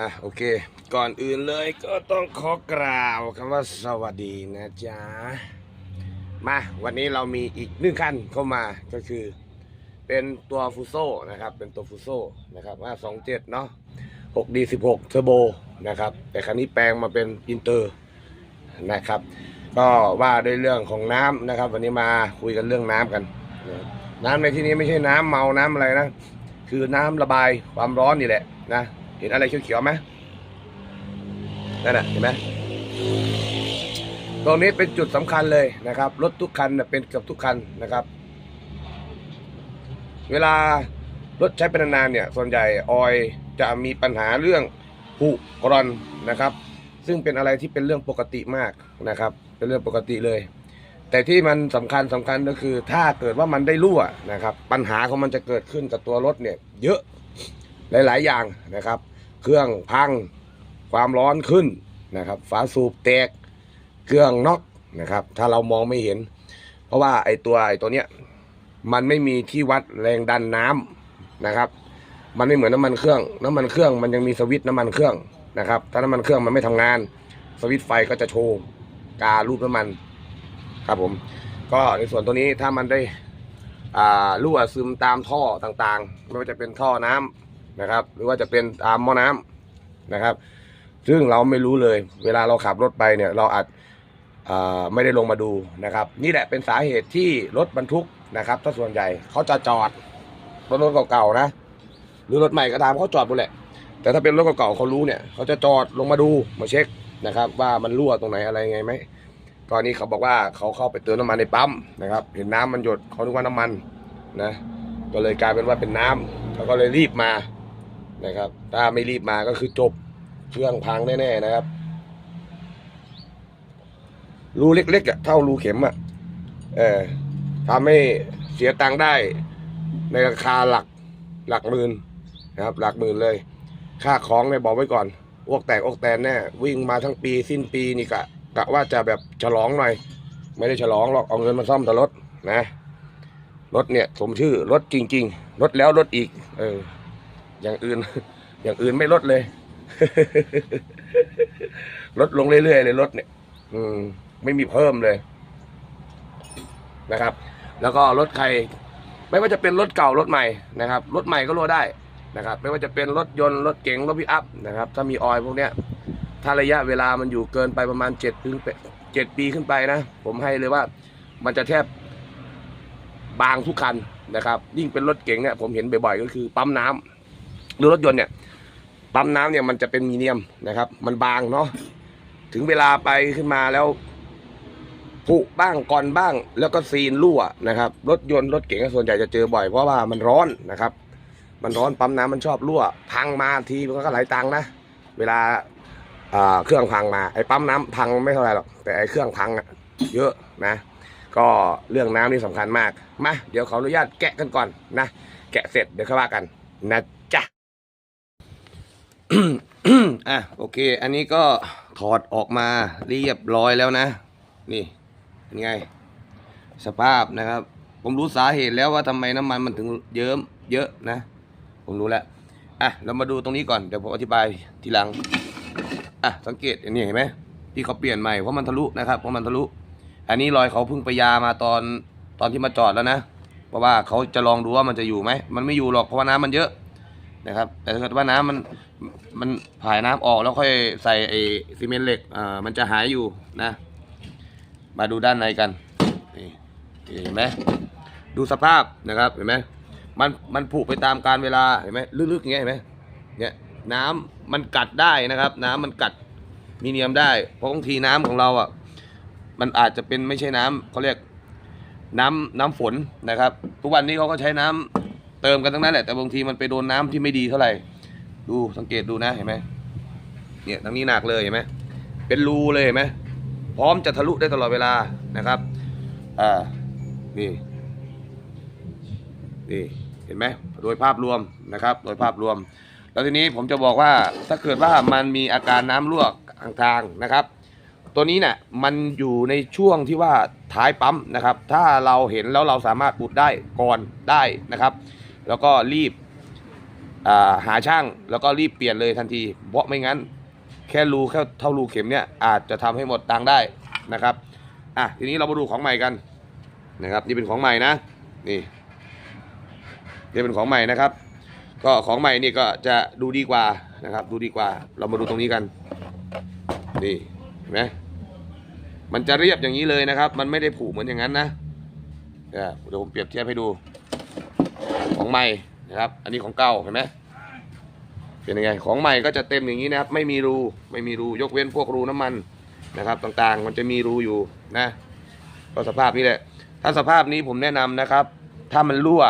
อะโอเค ก่อนอื่นเลยก็ต้องขอกล่าวคำว่าสวัสดีนะจ๊ะ มาวันนี้เรามีอีกหนึ่งคันเข้ามาก็คือ เป็นตัวฟูโซนะครับ เป็นตัวฟูโซนะครับว่าสองเจ็ดเนาะหกดีสิบหกเทอร์โบนะครับ แต่คันนี้แปลงมาเป็นอินเตอร์นะครับ ก็ว่าด้วยเรื่องของน้ำนะครับ วันนี้มาคุยกันเรื่องน้ำกันนะน้ำในที่นี้ไม่ใช่น้ำเมาน้ำอะไรนะ คือน้ำระบายความร้อนนี่แหละนะ เห็นอะไรเขียวๆไหมนั่นน่ะเห็นไหมตรงนี้เป็นจุดสำคัญเลยนะครับรถทุกคันเป็นเกือบทุกคันนะครับ เวลารถใช้เป็นนานๆเนี่ย ส่วนใหญ่ออยจะมีปัญหาเรื่องผุกร่อนนะครับ ซึ่งเป็นอะไรที่เป็นเรื่องปกติมากนะครับ เป็นเรื่องปกติเลย แต่ที่มันสำคัญสำคัญก็คือ ถ้าเกิดว่ามันได้รั่วนะครับ ปัญหาของมันจะเกิดขึ้นกับตัวรถเนี่ย เยอะหลาย ๆ อย่างนะครับ เครื่องพัง ความร้อนขึ้นนะครับ ฝาสูบแตก เครื่องน็อกนะครับ ถ้าเรามองไม่เห็น เพราะว่าไอ้ตัวไอ้ตัวเนี้ยมันไม่มีที่วัดแรงดันน้ำนะครับ มันไม่เหมือนน้ำมันเครื่อง น้ำมันเครื่องมันยังมีสวิตช์น้ำมันเครื่องนะครับ ถ้าน้ำมันเครื่องมันไม่ทำงาน สวิตช์ไฟก็จะโชว์การรูปน้ำมันครับผม ก็ในส่วนตัวนี้ถ้ามันได้อ่ารั่วซึมตามท่อต่างๆ ไม่ว่าจะเป็นท่อน้ำ นะครับ หรือว่าจะเป็นตามหม้อน้ำนะครับ ซึ่งเราไม่รู้เลย เวลาเราขับรถไปเนี่ยเราอาจอไม่ได้ลงมาดูนะครับ นี่แหละเป็นสาเหตุที่รถบรรทุกนะครับถ้าส่วนใหญ่เขาจะจอดรถรถเก่าๆนะ หรือรถใหม่ก็ตามเขาจอดหมดแหละ แต่ถ้าเป็นรถเก่าๆเขารู้เนี่ยเขาจะจอดลงมาดูมาเช็คนะครับ ว่ามันรั่วตรงไหนอะไรไงไหมตอนนี้เขาบอกว่าเขาเข้าไปเติมน้ำมันในปั๊มนะครับ เห็นน้ำมันหยดเขาคิดว่าน้ำมันนะก็เลยกลายเป็นว่าเป็นน้ำเขาก็เลยรีบมา นะครับ ถ้าไม่รีบมาก็คือจบเครื่องพังแน่ๆนะครับ รูเล็กๆอะเท่ารูเข็มอะเออทำให้เสียตังค์ได้ในราคาหลักหลักหมื่นนะครับ หลักหมื่นเลย ค่าของเนี่ยบอกไว้ก่อนอ้วกแตกอ้วกแตนแน่วิ่งมาทั้งปีสิ้นปีนี่กะกะว่าจะแบบฉลองหน่อย ไม่ได้ฉลองหรอกเอาเงินมาซ่อมแต่รถนะรถเนี่ยสมชื่อรถจริง ๆ รถแล้วรถอีก เออ อย่างอื่น อย่างอื่นไม่ลดเลย ลดลงเรื่อยๆเลยรถเนี่ย อืม ไม่มีเพิ่มเลยนะครับ แล้วก็รถใคร ไม่ว่าจะเป็นรถเก่ารถใหม่นะครับรถใหม่ก็รั่วได้นะครับ ไม่ว่าจะเป็นรถยนต์รถเก๋งรถพิอัพนะครับ ถ้ามีออยล์พวกเนี้ย ถ้าระยะเวลามันอยู่เกินไปประมาณเจ็ดถึงเจ็ดปีขึ้นไปนะผมให้เลยว่า มันจะแทบบางทุกคันนะครับ ยิ่งเป็นรถเก๋งเนี่ยผมเห็นบ่อยๆก็คือปั๊มน้ำ หรือรถยนต์เนี่ยปั๊มน้ำเนี่ยมันจะเป็นมีเนียมนะครับ มันบางเนาะถึงเวลาไปขึ้นมาแล้วผุบ้างก่อนบ้าง แล้วก็ซีนรั่วนะครับรถยนต์รถเก๋งส่วนใหญ่จะเจอบ่อยเพราะว่ามันร้อนนะครับ มันร้อนปั๊มน้ำมันชอบรั่ว พังมาทีมันก็หลายตังนะ เวลาเครื่องพังมาไอ้ปั๊มน้ำพังไม่เท่าไหร่หรอกแต่ไอ้เครื่องพังอะเยอะนะ ก็เรื่องน้ำนี่สำคัญมากมาเดี๋ยวขออนุญาตแกะกันก่อนนะ แกะเสร็จเดี๋ยวค่อยว่ากันนะ อะโอเค อันนี้ก็ถอดออกมาเรียบร้อยแล้วนะ นี่เป็นไง สภาพนะครับ ผมรู้สาเหตุแล้วว่าทำไมน้ำมันมันถึงเยิ้มเยอะนะ ผมรู้แล้วอะเรามาดูตรงนี้ก่อนเดี๋ยวผมอธิบายทีหลังอะสังเกตอันนี้เห็นไหมที่เขาเปลี่ยนใหม่เพราะมันทะลุนะครับเพราะมันทะลุ อันนี้รอยเขาพิ่งไปยามาตอนตอนที่มาจอดแล้วนะ เพราะว่าเขาจะลองดูว่ามันจะอยู่ไหมมันไม่อยู่หรอกเพราะว่าน้ำมันเยอะ นะครับ แต่ถ้าเกิดว่าน้ำมันมันผ่ายน้ำออกแล้วค่อยใส่ไอซีเมนต์เหล็กอ่ามันจะหายอยู่นะ มาดูด้านในกันนี่เห็นไหมดูสภาพนะครับเห็นไหมมันมันผุไปตามการเวลาเห็นไหมลึกๆอย่างเงี้ยเห็นไหมเนี่ยน้ำมันกัดได้นะครับ น้ำมันกัดมีเนียมได้ เพราะบางทีน้ำของเราอะมันอาจจะเป็นไม่ใช่น้ำเขาเรียกน้ำน้ำฝนนะครับ ทุกวันนี้เขาก็ใช้น้ำ เติมกันทั้งนั้นแหละแต่บางทีมันไปโดนน้ำที่ไม่ดีเท่าไหร่ดูสังเกตดูนะเห็นไหมเนี่ยทางนี้หนักเลยเห็นไหมเป็นรูเลยเห็นไหมพร้อมจะทะลุได้ตลอดเวลานะครับอ่านี่นี่เห็นไหมโดยภาพรวมนะครับ โดยภาพรวม แล้วทีนี้ผมจะบอกว่าถ้าเกิดว่ามันมีอาการน้ำรั่วทางๆนะครับ ตัวนี้เนี่ยมันอยู่ในช่วงที่ว่าท้ายปั๊มนะครับ ถ้าเราเห็นแล้วเราสามารถอุดได้ก่อนได้นะครับ แล้วก็รีบหาช่างแล้วก็รีบเปลี่ยนเลยทันที เพราะไม่งั้น แค่รูแค่เท่ารูเข็มเนี่ยอาจจะทำให้หมดตังได้นะครับอะทีนี้เรามาดูของใหม่กันนะครับ นี่เป็นของใหม่นะนี่นี่เป็นของใหม่นะครับ ก็ของใหม่นี่ก็จะดูดีกว่านะครับ ดูดีกว่า เรามาดูตรงนี้กันนี่เห็นไหมมันจะเรียบอย่างนี้เลยนะครับ มันไม่ได้ผูกเหมือนอย่างนั้นนะเดี๋ยวผมเปรียบเทียบให้ดู ของใหม่นะครับ อันนี้ของเก่าเห็นไหมเป็นยังไงของใหม่ก็จะเต็มอย่างนี้นะครับ ไม่มีรูไม่มีรูยกเว้นพวกรูน้ำมันนะครับ ต่างๆ มันจะมีรูอยู่นะก็สภาพนี้แหละ ถ้าสภาพนี้ผมแนะนำนะครับ ถ้ามันรั่ว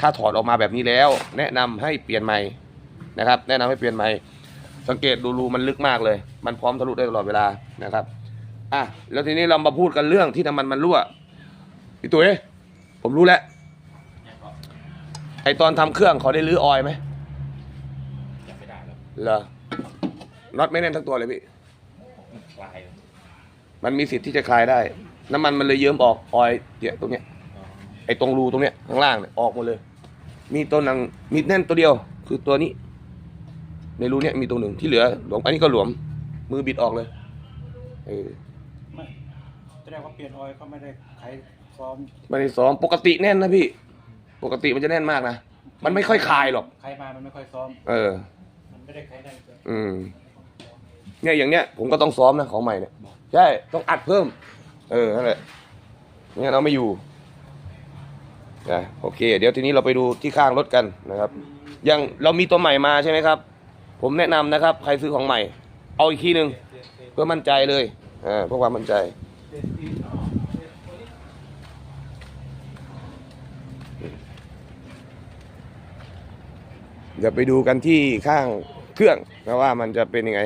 ถ้าถอดออกมาแบบนี้แล้ว แนะนำให้เปลี่ยนใหม่นะครับ แนะนำให้เปลี่ยนใหม่สังเกตดูรูมันลึกมากเลย มันพร้อมทะลุได้ตลอดเวลานะครับอะแล้วทีนี้เรามาพูดกันเรื่องที่น้ำมันมันรั่วพี่ตุ๋ยผมรู้แล้ว อตอนทำเครื่องเขาได้รื้อออยล์ไหมยังไม่ได้แล้วเหรอน็อตไม่แน่นทั้งตัวเลยพี่คลายแล้วมันมีสิทธิ์ที่จะคลายได้ น้ำมันมันเลยเยิ้มออกออยล์เนี่ยตรงเนี้ยอ๋อไอ้ตรงรูตรงเนี้ยข้างล่างเนี่ยออกหมดเลย มีตัวหนังมีแน่นตัวเดียว คือตัวนี้ ในรูเนี้ยมีตัวหนึ่งที่เหลือหลวมอันนี้ก็หลวม มือบิดออกเลยเออไม่แสดงว่าเปลี่ยนออยล์ก็ไม่ได้ไขซ้อมไม่ได้ซ้อมปกติแน่นนะพี่ ปกติมันจะแน่นมากนะ มันไม่ค่อยคลายหรอกไขมามันไม่ค่อยซ้อม เออ มันไม่ได้ไขได้เลยอืม เนี่ยอย่างเนี้ย ผมก็ต้องซ้อมนะของใหม่เนี่ย ใช่ ต้องอัดเพิ่ม เออ นั่นแหละเนี่ยเราไม่อยู่นะโอเค เดี๋ยวทีนี้เราไปดูที่ข้างรถกันนะครับอย่างเรามีตัวใหม่มาใช่ไหมครับ ผมแนะนำนะครับ ใครซื้อของใหม่ เอาอีกทีหนึ่งเพื่อมั่นใจเลย อ่า เพื่อความมั่นใจเดี๋ เดี๋ยวไปดูกันที่ข้างเครื่องนะว่ามันจะเป็นยังไง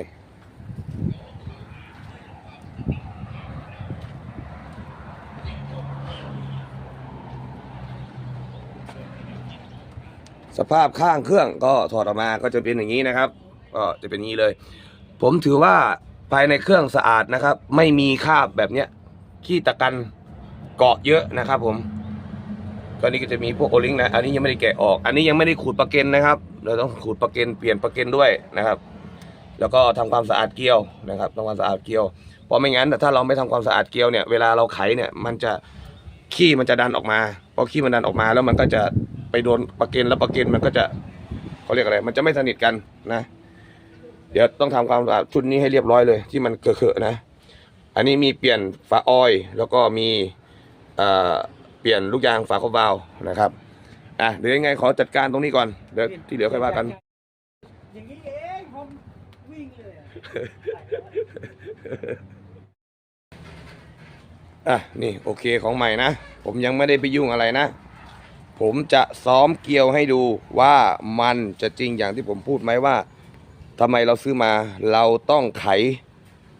สภาพข้างเครื่องก็ถอดออกมาก็จะเป็นอย่างนี้นะครับ ก็จะเป็นอย่างนี้เลย ผมถือว่าภายในเครื่องสะอาดนะครับ ไม่มีคราบแบบเนี้ยขี้ตะกันเกาะเยอะนะครับผมตอนนี้ก็จะมีพวกโอลิงนะ อันนี้ยังไม่ได้แกะออก อันนี้ยังไม่ได้ขูดปลาเกนนะครับ เราต้องขูดปลาเกนเปลี่ยนปลาเกนด้วยนะครับ แล้วก็ทำความสะอาดเกลียวนะครับทำความสะอาดเกลียวเพราะไม่งั้นถ้าเราไม่ทำความสะอาดเกลียวเนี่ยเวลาเราไขเนี่ยมันจะขี้มันจะดันออกมาพอขี้มันดันออกมาแล้วมันก็จะไปโดนปลาเกนแล้วปลาเกนมันก็จะเขาเรียกอะไร มันจะไม่สนิทกันนะ เดี๋ยวต้องทำความสะอาดชุดนี้ให้เรียบร้อยเลย ที่มันเกอะๆนะ อันนี้มีเปลี่ยนฝาออยแล้วก็มีเอ่อเปลี่ยนลูกยางฝาครอบวาล์วนะครับ อะเดี๋ยวยังไงขอจัดการตรงนี้ก่อนเดี๋ยวที่เหลือค่อยว่ากัน อย่างนี้เองผมวิ่งเลยอะอะนี่โอเคของใหม่นะ ผมยังไม่ได้ไปยุ่งอะไรนะ ผมจะซ้อมเกลียวให้ดูว่ามันจะจริงอย่างที่ผมพูดไหมว่าทำไมเราซื้อมาเราต้องไข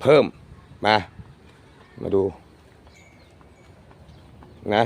เพิ่มมา มาดูนะ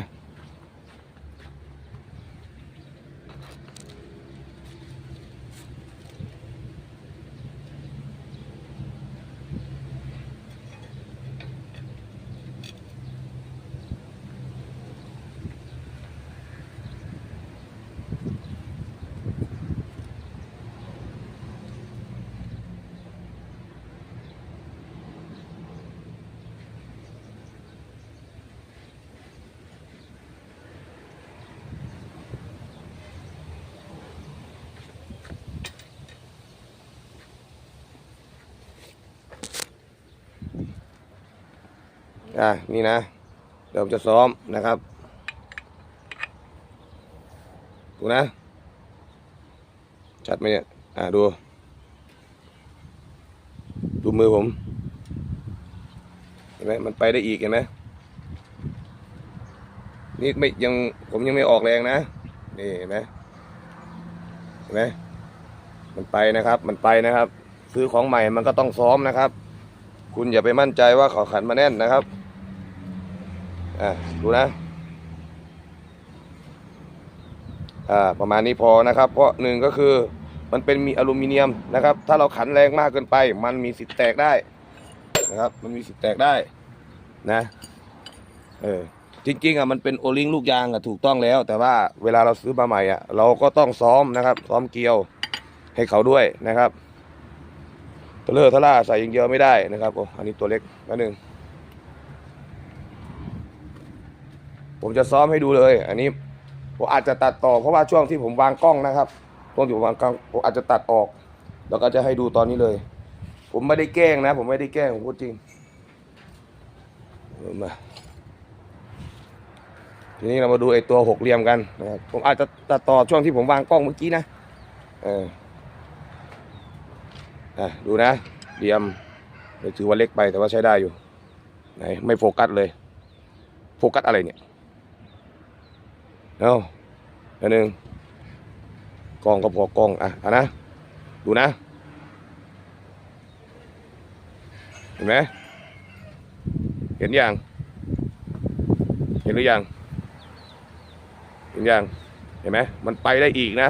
อะนี่นะ เดี๋ยวผมจะซ้อมนะครับดูนะ ชัดไหมเนี่ย อะดู ดูมือผม เห็นไหมมันไปได้อีกเห็นไหมนี่ไม่ยังผมยังไม่ออกแรงนะ นี่เห็นไหมเห็นไหมมันไปนะครับ มันไปนะครับ ซื้อของใหม่มันก็ต้องซ้อมนะครับ คุณอย่าไปมั่นใจว่าเขาขันมาแน่นนะครับ อ่าดูนะอ่าประมาณนี้พอนะครับ เพราะหนึ่งก็คือมันเป็นมีอลูมิเนียมนะครับ ถ้าเราขันแรงมากเกินไป มันมีสิทธิ์แตกได้นะครับ มันมีสิทธิ์แตกได้นะเออจริงๆอะมันเป็นโอลิงลูกยางอะถูกต้องแล้ว แต่ว่าเวลาเราซื้อมาใหม่อะเราก็ต้องซ้อมนะครับ ซ้อมเกลียวให้เขาด้วยนะครับตะเลอทะล่าใส่ยิงเดียวไม่ได้นะครับโอ้อันนี้ตัวเล็กนิดนึง ผมจะซ้อมให้ดูเลย อันนี้ผมอาจจะตัดต่อเพราะว่าช่วงที่ผมวางกล้องนะครับช่วงที่ผมวางกล้องผมอาจจะตัดออก แล้วก็จะให้ดูตอนนี้เลย ผมไม่ได้แกล้งนะ ผมไม่ได้แกล้งผมพูดจริงมาทีนี้เรามาดูไอ้ตัวหกเหลี่ยมกันนะครับผมอาจจะตัดต่อช่วงที่ผมวางกล้องเมื่อกี้นะเอออะดูนะเหลี่ยมถือว่าเล็กไปแต่ว่าใช้ได้อยู่ไหนไม่โฟกัสเลย โฟกัสอะไรเนี่ย เอาอันหนึ่งกล้องก็พอกล้องอะอะนะ ดูนะ เห็นไหมเห็นยัง เห็นหรือยัง เห็นยัง เห็นไหมมันไปได้อีกนะ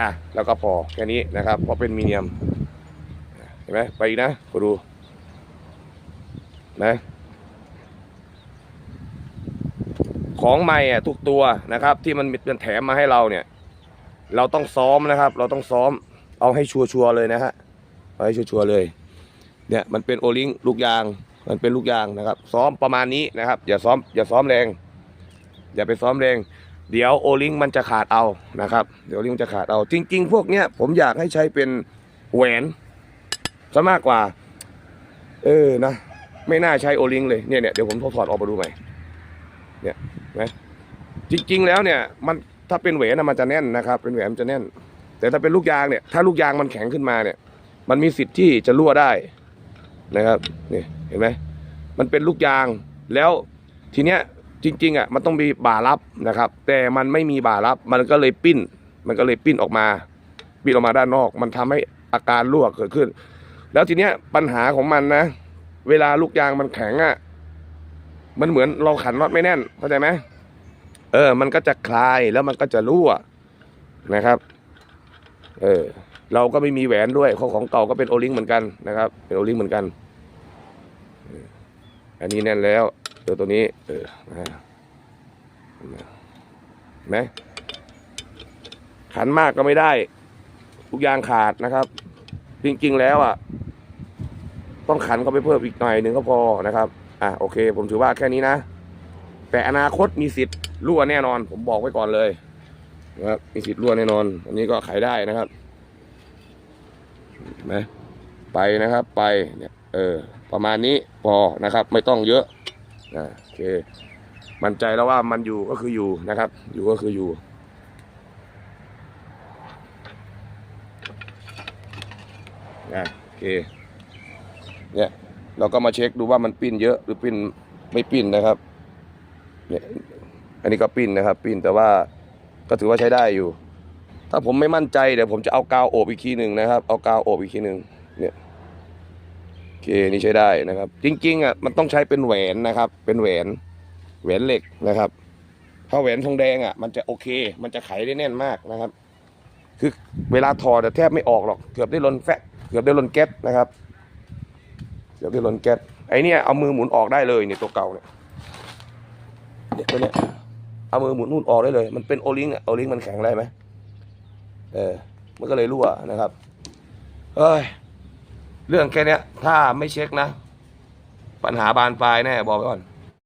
อะ แล้วก็พอแค่นี้นะครับเพราะเป็นมีเนียม เห็นไหมไปอีกนะก็ดู นะ ของใหม่อะทุกตัวนะครับ ที่มันเป็นแถมมาให้เราเนี่ย เราต้องซ้อมนะครับ เราต้องซ้อมเอาให้ชัวร์ๆเลยนะฮะเอาให้ชัวร์ๆเลย เนี่ยมันเป็นโอลิงลูกยางมันเป็นลูกยางนะครับ ซ้อมประมาณนี้นะครับ อย่าซ้อมอย่าซ้อมแรง อย่าไปซ้อมแรง เดี๋ยวโอลิงมันจะขาดเอานะครับ เดี๋ยวโอลิงจะขาดเอาจริง ๆ พวกเนี้ยผมอยากให้ใช้เป็นแหวนซะมากกว่า เออนะ ไม่น่าใช้โอลิงเลยเนี่ยเนี่ยเดี๋ยวผมถอดออกมาดูใหม่เนี่ย นไหมจริง ๆ แล้วเนี่ยมันถ้าเป็นแหวนนะมันจะแน่นนะครับ เป็นแหวนมันจะแน่น แต่ถ้าเป็นลูกยางเนี่ย ถ้าลูกยางมันแข็งขึ้นมาเนี่ย มันมีสิทธิ์ที่จะรั่วได้นะครับนี่เห็นไหมมันเป็นลูกยางแล้วทีเนี้ยจริงๆอะมันต้องมีบ่ารับนะครับ แต่มันไม่มีบ่ารับมันก็เลยปิ้น มันก็เลยปิ้นออกมา ปิ้นออกมาด้านนอก มันทำให้อาการรั่วเกิดขึ้น แล้วทีเนี้ยปัญหาของมันนะ เวลาลูกยางมันแข็งอะ มันเหมือนเราขันน็อตไม่แน่นเข้าใจไหมเออ มันก็จะคลายแล้วมันก็จะรั่วนะครับ เออ เราก็ไม่มีแหวนด้วยของของเก่าก็เป็นโอลิงเหมือนกันนะครับ เป็นโอลิงเหมือนกัน อันนี้แน่นแล้วตัวตัวนี้ เออนะเห็นไหมขันมากก็ไม่ได้ ทุกอยางขาดนะครับ จริงๆแล้วอะ ต้องขันเข้าไปเพิ่มอีกหน่อยหนึ่งก็พอนะครับ อะโอเค ผมถือว่าแค่นี้นะ แต่อนาคตมีสิทธิ์รั่วแน่นอน ผมบอกไว้ก่อนเลยนะครับมีสิทธิ์รั่วแน่นอน อันนี้ก็ขายได้นะครับนะไปนะครับไปเนี่ยเออประมาณนี้พอนะครับ ไม่ต้องเยอะอ่าโอเค มั่นใจแล้วว่ามันอยู่ก็คืออยู่นะครับ อยู่ก็คืออยู่นะโอเคเนี่ย เราก็มาเช็คดูว่ามันปิ้นเยอะหรือปิ้นไม่ปิ้นนะครับเนี่ยอันนี้ก็ปิ้นนะครับ ปิ้นแต่ว่าก็ถือว่าใช้ได้อยู่ ถ้าผมไม่มั่นใจเดี๋ยวผมจะเอากาวโอบอีกทีหนึ่งนะครับ เอากาวโอบอีกทีหนึ่งเนี่ยโอเคนี่ใช้ได้นะครับ จริงๆอะมันต้องใช้เป็นแหวนนะครับ เป็นแหวนแหวนเหล็กนะครับ ถ้าแหวนทองแดงอะ มันจะโอเค มันจะไขได้แน่นมากนะครับ คือเวลาถอดแต่แทบไม่ออกหรอก เกือบได้ลนแฟะเกือบได้ลนแก๊สนะครับ เดี๋ยวไปลนแก๊สไอ้เนี่ยเอามือหมุนออกได้เลยเนี่ยตัวเก่าเนี่ยเนี่ยตัวเนี้ยเอามือหมุนนู่นออกได้เลย มันเป็นโอลิงอะโอลิงมันแข็งได้ไหมเออมันก็เลยรั่วนะครับเอ้ยเรื่องแค่เนี้ยถ้าไม่เช็คนะ ปัญหาบานปลายแน่บอกไว้ก่อน